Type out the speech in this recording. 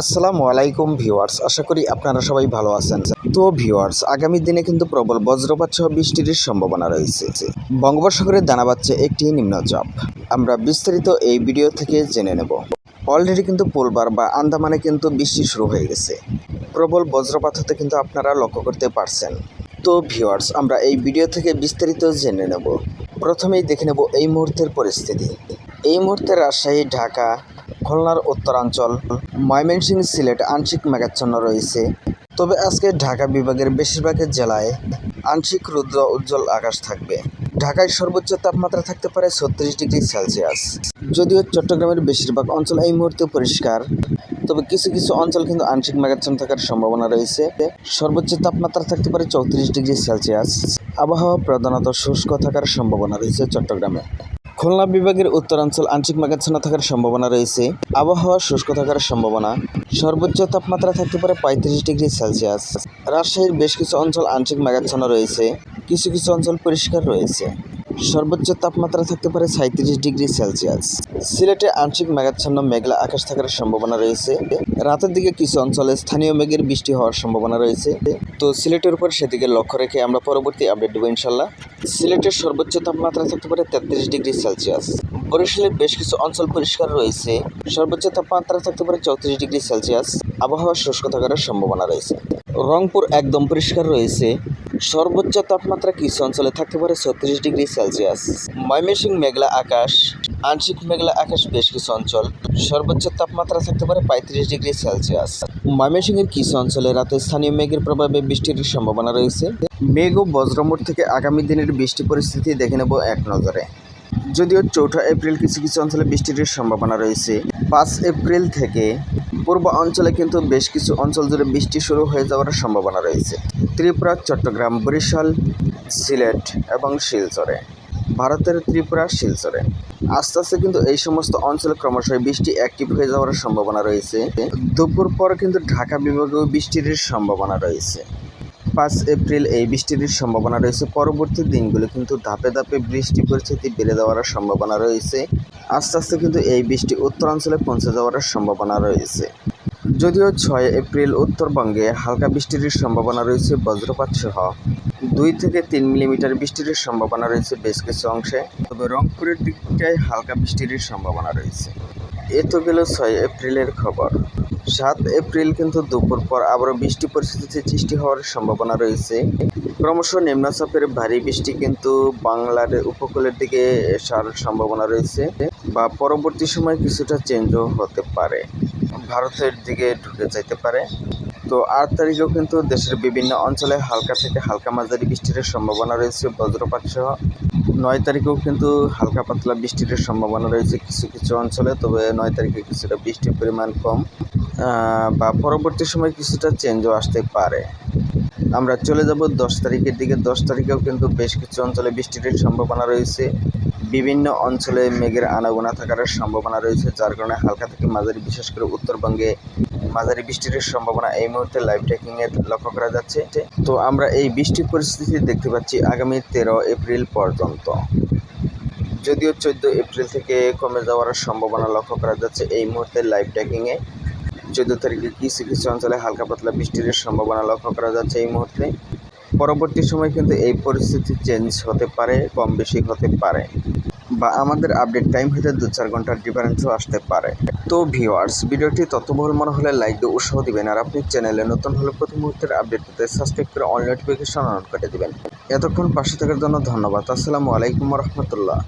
আসসালামু আলাইকুম ভিউয়ার্স, আশা করি আপনারা সবাই ভালো আছেন। তো ভিউয়ার্স, আগামী দিনে কিন্তু প্রবল বজ্রপাত সহ বৃষ্টির সম্ভাবনা রয়েছে। বঙ্গোপসাগরে দানা বাচ্ছে একটি নিম্নচাপ। আমরা বিস্তারিত এই ভিডিও থেকে জেনে নেব। অলরেডি কিন্তু পোলবার বা আন্দামানে কিন্তু বৃষ্টি শুরু হয়ে গেছে। প্রবল বজ্রপাত হতে কিন্তু আপনারা লক্ষ্য করতে পারছেন। তো ভিউয়ার্স, আমরা এই ভিডিও থেকে বিস্তারিত জেনে নেব। প্রথমেই দেখে নেব এই মুহূর্তের পরিস্থিতি। এই মুহূর্তে রাজশাহী, ঢাকা, খুলনার উত্তরাঞ্চল ময়মনসিংহ সিলেট আংশিক মেঘাচ্ছন্ন রয়েছে। তবে আজকে ঢাকা বিভাগের বেশিরভাগ জেলায় আংশিক রুদ্র উজ্জ্বল আকাশ থাকবে। ঢাকায় সর্বোচ্চ তাপমাত্রা থাকতে পারে ছত্রিশ ডিগ্রি সেলসিয়াস। যদিও চট্টগ্রামের বেশিরভাগ অঞ্চল এই মুহূর্তে পরিষ্কার, তবে কিছু কিছু অঞ্চল কিন্তু আংশিক মেঘাচ্ছন্ন থাকার সম্ভাবনা রয়েছে। সর্বোচ্চ তাপমাত্রা থাকতে পারে চৌত্রিশ ডিগ্রি সেলসিয়াস। আবহাওয়া প্রধানত শুষ্ক থাকার সম্ভাবনা রয়েছে চট্টগ্রামে। খুলনা বিভাগের উত্তরাঞ্চল আংশিক মেঘাচ্ছন্ন থাকার সম্ভাবনা রয়েছে। আবহাওয়া শুষ্ক থাকার সম্ভাবনা। সর্বোচ্চ তাপমাত্রা থাকতে পারে পঁয়ত্রিশ ডিগ্রি সেলসিয়াস। রাজশাহীর বেশ কিছু অঞ্চল আংশিক মেঘাচ্ছন্ন রয়েছে। কিছু কিছু অঞ্চল পরিষ্কার রয়েছে। সর্বোচ্চ তাপমাত্রা থাকতে পারে সাঁত্রিশ ডিগ্রি সেলসিয়াস। সিলেটে আংশিক মেঘাচ্ছন্ন মেঘলা আকাশ থাকার সম্ভাবনা রয়েছে। রাতের দিকে কিছু অঞ্চলে স্থানীয় মেঘের বৃষ্টি হওয়ার সম্ভাবনা রয়েছে। তো সিলেটের উপর সেদিকে লক্ষ্য রেখে আমরা পরবর্তী আপডেট দেবো ইনশাল্লাহ সিলেটের সর্বোচ্চ তাপমাত্রা থাকতে পারে তেত্রিশ ডিগ্রি সেলসিয়াস। বরিশালের বেশ কিছু অঞ্চল পরিষ্কার রয়েছে। সর্বোচ্চ তাপমাত্রা থাকতে পারে চৌত্রিশ ডিগ্রি সেলসিয়াস। আবহাওয়া শুষ্ক থাকার সম্ভাবনা রয়েছে। রংপুর একদম পরিষ্কার রয়েছে। সর্বোচ্চ তাপমাত্রা কিছু অঞ্চলে থাকতে পারে ছত্রিশ ডিগ্রি সেলসিয়াস? ময়মেসিং মেঘলা আকাশ, আংশিক মেঘলা আকাশ বেশ কিছু অঞ্চল। সর্বোচ্চ তাপমাত্রা থাকতে পারে পঁয়ত্রিশ ডিগ্রি সেলসিয়াস। ময়মেসিংয়ের কিছু অঞ্চলে রাতে স্থানীয় মেঘের প্রভাবে বৃষ্টির সম্ভাবনা রয়েছে। মেঘ ও বজ্রমোট থেকে আগামী দিনের বৃষ্টি পরিস্থিতি দেখে নেব এক নজরে। যদিও চৌঠা এপ্রিল কিছু কিছু অঞ্চলে বৃষ্টির সম্ভাবনা রয়েছে। পাঁচ এপ্রিল থেকে পূর্ব অঞ্চলে কিন্তু বেশ কিছু অঞ্চল জুড়ে বৃষ্টি শুরু হয়ে যাওয়ার সম্ভাবনা রয়েছে। ত্রিপুরা, চট্টগ্রাম, বরিশাল, সিলেট এবং শিলচরে। ভারতের ত্রিপুরা, শিলচরে। আস্তে আস্তে কিন্তু এই সমস্ত অঞ্চলে ক্রমশ বৃষ্টি অ্যাক্টিভ হয়ে যাওয়ার সম্ভাবনা রয়েছে। দুপুর পর কিন্তু ঢাকা বিভাগেও বৃষ্টির সম্ভাবনা রয়েছে। পাঁচ এপ্রিল এই বৃষ্টির সম্ভাবনা রয়েছে। পরবর্তী দিনগুলো কিন্তু ধাপে ধাপে বৃষ্টি পরিস্থিতি বেড়ে যাওয়ার সম্ভাবনা রয়েছে। আস্তে আস্তে কিন্তু এই বৃষ্টি উত্তরাঞ্চলে পৌঁছে যাওয়ার সম্ভাবনা রয়েছে। যদিও ছয় এপ্রিল উত্তরবঙ্গে হালকা বৃষ্টির সম্ভাবনা রয়েছে বজ্রপাত সহ। দুই থেকে তিন মিলিমিটার বৃষ্টির সম্ভাবনা রয়েছে বেশ কিছু অংশে। তবে রংপুরের দিকটায় হালকা বৃষ্টির সম্ভাবনা রয়েছে। এ তো গেল ছয় এপ্রিলের খবর। সাত এপ্রিল কিন্তু দুপুর পর আবারও বৃষ্টি পরিস্থিতির সৃষ্টি হওয়ার সম্ভাবনা রয়েছে। ক্রমশ নিম্নচাপের ভারী বৃষ্টি কিন্তু বাংলার উপকূলের দিকে আসার সম্ভাবনা রয়েছে বা পরবর্তী সময় কিছুটা চেঞ্জও হতে পারে। ভারতের দিকে ঢুকে যাইতে পারে। তো আট তারিখেও কিন্তু দেশের বিভিন্ন অঞ্চলে হালকা থেকে হালকা মাঝারি বৃষ্টির সম্ভাবনা রয়েছে বজ্রপাত সহ নয় তারিখেও কিন্তু হালকা পাতলা বৃষ্টির সম্ভাবনা রয়েছে কিছু কিছু অঞ্চলে, তবে নয় তারিখে কিছুটা বৃষ্টির পরিমাণ কম বা পরবর্তী সময় কিছুটা চেঞ্জও আসতে পারে। আমরা চলে যাব দশ তারিখের দিকে। দশ তারিখেও কিন্তু বেশ কিছু অঞ্চলে বৃষ্টির সম্ভাবনা রয়েছে। বিভিন্ন অঞ্চলে মেঘের আনাগোনা থাকার সম্ভাবনা রয়েছে, যার কারণে হালকা থেকে মাঝারি, বিশেষ করে উত্তরবঙ্গে মাঝারি বৃষ্টির সম্ভাবনা এই মুহূর্তে লাইভ ট্রেকিংয়ে লক্ষ্য করা যাচ্ছে। তো আমরা এই বৃষ্টির পরিস্থিতি দেখতে পাচ্ছি আগামী তেরো এপ্রিল পর্যন্ত। যদিও চোদ্দ এপ্রিল থেকে কমে যাওয়ার সম্ভাবনা লক্ষ্য করা যাচ্ছে এই মুহূর্তে লাইভ ট্রেকিংয়ে চোদ্দ তারিখে কিছু কিছু অঞ্চলে হালকা পাতলা বৃষ্টির সম্ভাবনা লক্ষ্য করা যাচ্ছে এই মুহূর্তে। পরবর্তী সময় কিন্তু এই পরিস্থিতি চেঞ্জ হতে পারে, কম বেশি হতে পারে। বা আমাদের আপডেট টাইম হইতে দু চার ঘণ্টার ডিফারেন্সও আসতে পারে। তো ভিওয়ার্স ভিডিওটি তথ্যবহুল মনে হলে লাইক দিয়ে উৎসাহ দিবেন আর আপনি চ্যানেলে নতুন হলে প্রতি মুহূর্তের আপডেট পেতে সাবস্ক্রাইব করে অল নোটিফিকেশন অন করে দিবেন। এতক্ষণ পাশে থাকার জন্য ধন্যবাদ। আসসালামু আলাইকুম রহমতুল্লাহ।